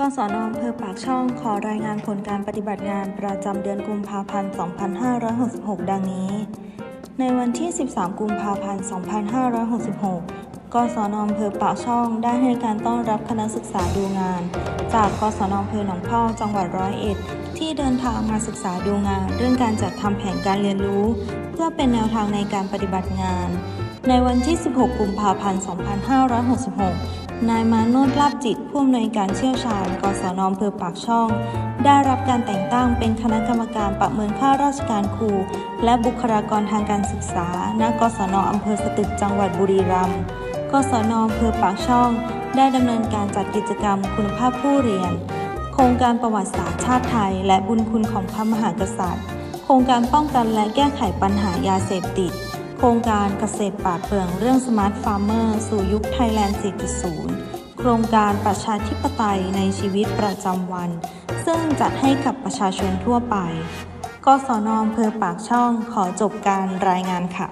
กศนอำเภอปากช่องขอรายงานผลการปฏิบัติงานประจำเดือนกุมภาพันธ์ 2566 ดังนี้ ในวันที่ 13 กุมภาพันธ์ 2566กศนอำเภอปากช่องได้ให้การต้อนรับคณะศึกษาดูงาน จากกศนอำเภอหนองพอกจังหวัดร้อยเอ็ด ที่เดินทางมาศึกษาดูงาน เรื่องการจัดทำแผนการเรียนรู้ เพื่อเป็นแนวทางในการปฏิบัติงาน ในวันที่ 16 กุมภาพันธ์ 2566 นายมาโนดลาบจิตผู้อำนวยการเชี่ยวชาญ กศนอำเภอปากช่อง ได้รับการแต่งตั้งเป็นคณะกรรมการประเมินค่าราชการครู และบุคลากรทางการศึกษา ณ กศนอำเภอสตึกจังหวัดบุรีรัมย์ กศนอำเภอปากช่อง ได้ดำเนินการจัดกิจกรรมคุณภาพผู้เรียน โครงการประวัติศาสตร์ชาติไทย และบุญคุณของพระมหากษัตริย์ โครงการป้องกันและแก้ไขปัญหายาเสพติด ครงการเกษตรป่าเปลืองเรื่องสมาร์ทฟาร์มเมอร์สู่ยุคไทยแลนด์ 4.0 โครงการประชาธิปไตยในชีวิตประจำวัน ซึ่งจัดให้กับประชาชนทั่วไปกศนอำเภอปากช่องขอจบการรายงานค่ะ